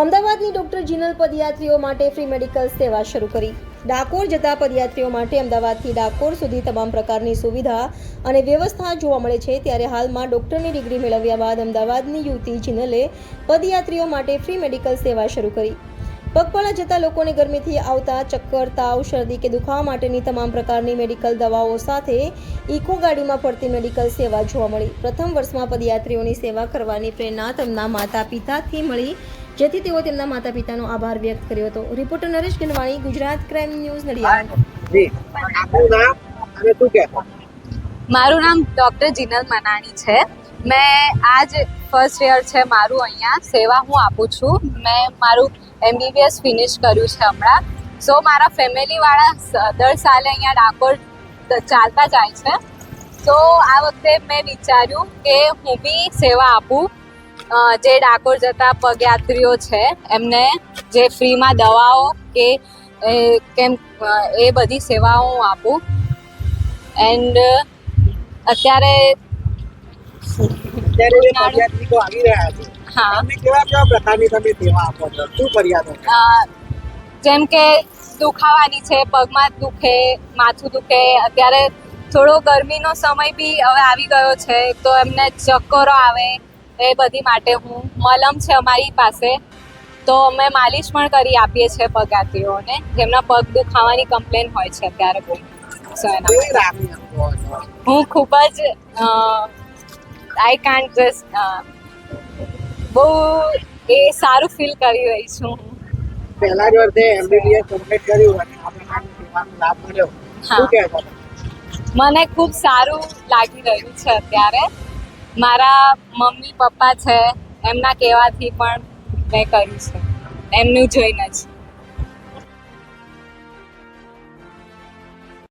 અમદાવાદની ડોક્ટર જીનલ પદયાત્રીઓ માટે ફ્રી મેડિકલ સેવા શરૂ કરી. ડાકોર જતા પદયાત્રીઓ માટે અમદાવાદથી ડાકોર સુધી તમામ પ્રકારની સુવિધા અને વ્યવસ્થા જોવા મળે છે. ત્યારે હાલમાં ડોક્ટરની ડિગ્રી મેળવ્યા બાદ અમદાવાદની યુવતી જીનલે પદયાત્રીઓ માટે ફ્રી મેડિકલ સેવા શરૂ કરી. પગપાળા જતા લોકોને ગરમીથી આવતા ચક્કર, તાવ, શરદી કે દુખાવા માટેની તમામ પ્રકારની મેડિકલ દવાઓ સાથે ઇકો ગાડીમાં ફરતી મેડિકલ સેવા જોવા મળી. પ્રથમ વર્ષમાં પદયાત્રીઓની સેવા કરવાની પ્રેરણા તેમના માતા પિતાથી મળી. જેથી તેઓ તેમના માતા પિતાનો આભાર વ્યક્ત કર્યો હતો. Reporter Naresh Ganwani Gujarat crime news Nadiad. જી. આપનું નામ અને શું કહેશો? મારું નામ ડૉક્ટર જીનલ મનાણી છે. મેં આજ ફર્સ્ટ યર છે મારું અહીંયા. સેવા હું આપું છું. મેં મારું એમબીબીએસ ફિનિશ કર્યું છે હમણાં. સો મારા ફેમિલીવાળા દર સાલે અહીંયા ડાકોર ચાલતા જાય છે. તો આ વખતે મેં વિચાર્યું કે હું બી સેવા આપું. જે ડાકોર જતા પગયાત્રીઓ છે એમને જે ફ્રીમાં દવાઓ કે કેમ એ બધી સેવાઓ હું આપું. એન્ડ અત્યારે જેમ કે દુખાવાની છે પગમાં દુખે માથું દુખે અત્યારે થોડો ગરમીનો સમય બી હવે આવી ગયો છે તો એમને ચક્કરો આવે એ બધી માટે હું મલમ છે અમારી પાસે. તો અમે માલિશ પણ કરી આપીએ છીએ પગાતીઓને જેમના પગ દુખાવાની કમ્પ્લેન હોય છે અત્યારે બહુ હું ખૂબ જ આઈ કાન્ટ જસ્ટ બહુ એ સારું ફીલ કરી રહી છું હું. પહેલા જ વર્ષે એમબીબીએસ કમ્પ્લીટ કર્યું અને આપણે લાભ મળ્યો? મને ખૂબ સારું લાગી રહ્યું છે અત્યારે. મારા મમ્મી પપ્પા છે એમના કહેવાથી પણ મેં કર્યું છે. એમનું જોઈને જ.